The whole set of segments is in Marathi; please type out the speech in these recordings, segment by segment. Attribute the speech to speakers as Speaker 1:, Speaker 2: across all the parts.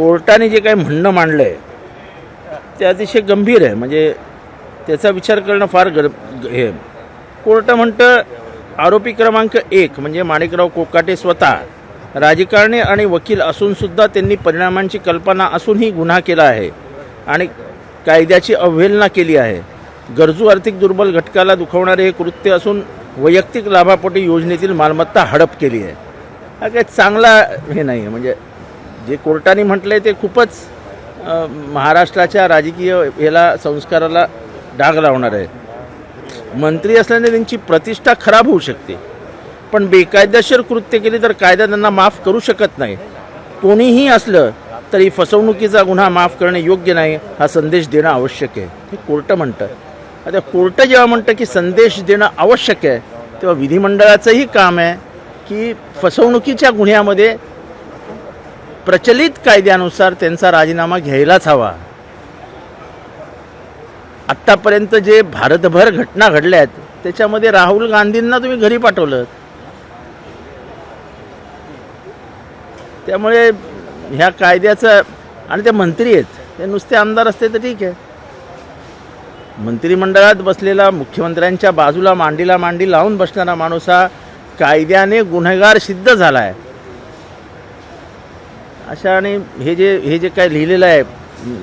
Speaker 1: कोर्टाने जे काही म्हणणं मांडलं आहे ते अतिशय गंभीर आहे. म्हणजे त्याचा विचार करणं फार गर हे. कोर्ट म्हणतं आरोपी क्रमांक एक म्हणजे माणिकराव कोकाटे स्वतः राजकारणी आणि वकील असूनसुद्धा त्यांनी परिणामांची कल्पना असूनही गुन्हा केला आहे आणि कायद्याची अवहेलना केली आहे. गरजू आर्थिक दुर्बल घटकाला दुखवणारे हे कृत्य असून वैयक्तिक लाभापोटी योजनेतील मालमत्ता हडप केली आहे. हा काही चांगला हे नाही आहे. म्हणजे जे कोर्टाने म्हटलं आहे ते खूपच महाराष्ट्राच्या राजकीय याला संस्काराला डाग लावणार आहे. मंत्री असल्याने त्यांची प्रतिष्ठा खराब होऊ शकते. पण बेकायदेशीर कृत्य केली तर कायदा त्यांना माफ करू शकत नाही. कोणीही असलं तरी फसवणुकीचा गुन्हा माफ करणे योग्य नाही हा संदेश देणं आवश्यक आहे. हे कोर्ट म्हणतं. आता कोर्ट जेव्हा म्हणतं की संदेश देणं आवश्यक आहे तेव्हा विधिमंडळाचंही काम आहे की फसवणुकीच्या गुन्ह्यामध्ये प्रचलित कायद्यानुसार त्यांचा राजीनामा घ्यायलाच हवा. आत्तापर्यंत जे भारतभर घटना घडल्या आहेत त्याच्यामध्ये राहुल गांधींना तुम्ही घरी पाठवलं. त्यामुळे ह्या कायद्याचं आणि ते मंत्री आहेत ते नुसते आमदार असते तर ठीक आहे. मंत्रिमंडळात बसलेला मुख्यमंत्र्यांच्या बाजूला मांडीला मांडी लावून बसणारा माणूस हा कायद्याने गुन्हेगार सिद्ध झाला आहे अशा आणि हे जे हे जे काय लिहिलेलं आहे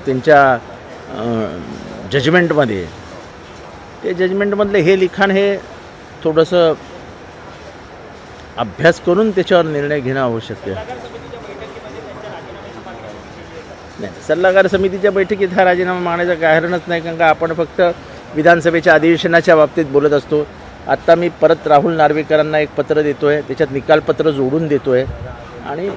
Speaker 1: त्यांच्या जजमेंटमध्ये ते जजमेंटमधले हे लिखाण हे थोडंसं अभ्यास करून त्याच्यावर निर्णय घेणं आवश्यक आहे. नाही सल्लागार समितीच्या बैठकीत हा राजीनामा मागण्याचं कारणच नाही कारण का आपण फक्त विधानसभेच्या अधिवेशनाच्या बाबतीत बोलत असतो. आत्ता मी परत राहुल नार्वेकरांना एक पत्र देतो आहे त्याच्यात निकालपत्र जोडून देतो आहे आणि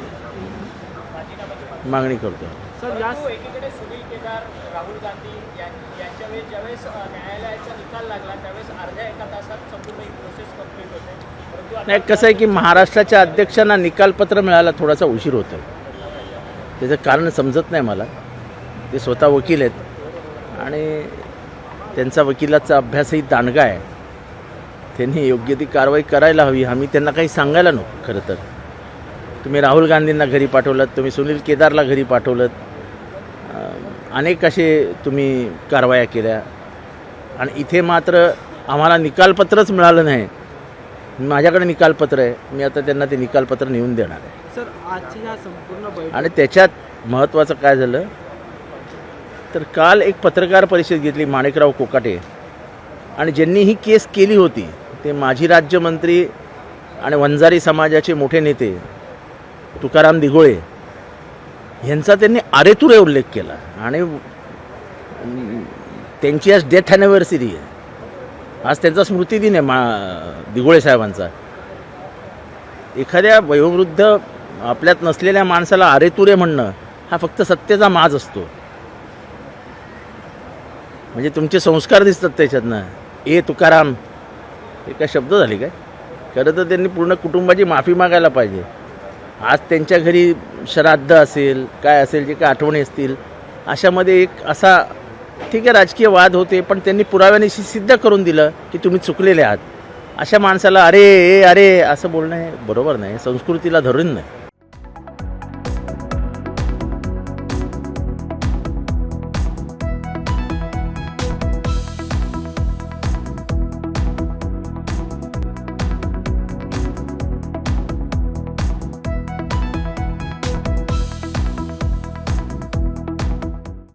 Speaker 1: मागणी करतो.
Speaker 2: सर या
Speaker 3: एकीकडे सुनील केदार राहुल गांधी यांच्या वेळेस ज्यावेळेस न्यायालयाचा निकाल लागला त्यावेळेस अर्ध्या एका तासात संपूर्ण ही प्रोसेस कंप्लीट होते.
Speaker 1: नाही कसं आहे की महाराष्ट्राच्या अध्यक्षांना निकालपत्र मिळायला थोडासा उशीर होतो आहे त्याचं कारण समजत नाही मला. ते स्वतः वकील आहेत. आणि त्यांचा वकिलाचा अभ्यासही दांडगा आहे. त्यांनी योग्य ती कारवाई करायला हवी आम्ही त्यांना काही सांगायला नको खरं तर. तुम्ही राहुल गांधींना घरी पाठवलं तुम्ही सुनील केदारला घरी पाठवलं अनेक असे तुम्ही कारवाया केल्या. आणि इथे मात्र आम्हाला निकालपत्रच मिळालं नाही. माझ्याकडे निकालपत्र आहे. मी आता त्यांना ते निकालपत्र नेऊन देणार आहे.
Speaker 2: सर आजची या संपूर्ण
Speaker 1: आणि त्याच्यात महत्त्वाचं काय झालं? तर काल एक पत्रकार परिषद घेतली माणिकराव कोकाटे. आणि ज्यांनी ही केस केली होती ते माजी राज्यमंत्री आणि वंजारी समाजाचे मोठे नेते तुकाराम दिघोळे यांचा त्यांनी आरेतुरे उल्लेख केला. आणि त्यांची आज डेथ ॲनिव्हर्सरी आहे. आज त्यांचा स्मृतिदिन आहे मा दिघोळे साहेबांचा. एखाद्या वयोवृद्ध आपल्यात नसलेल्या माणसाला आरेतुरे म्हणणं हा फक्त सत्तेचा माज असतो. म्हणजे तुमचे संस्कार दिसतात त्याच्यातनं. ए तुकाराम हे काय शब्द झाले काय? खरं तर त्यांनी पूर्ण कुटुंबाची माफी मागायला पाहिजे. आज त्यांच्या घरी श्राद्ध असेल काय असेल जे काय आठवणी असतील अशामध्ये एक असा ठीक आहे राजकीय वाद होते पण त्यांनी पुराव्यानिशी सिद्ध करून दिलं की तुम्ही चुकलेले आहात. अशा माणसाला अरे ए अरे असं बोलणं हे बरोबर नाही संस्कृतीला धरून नाही.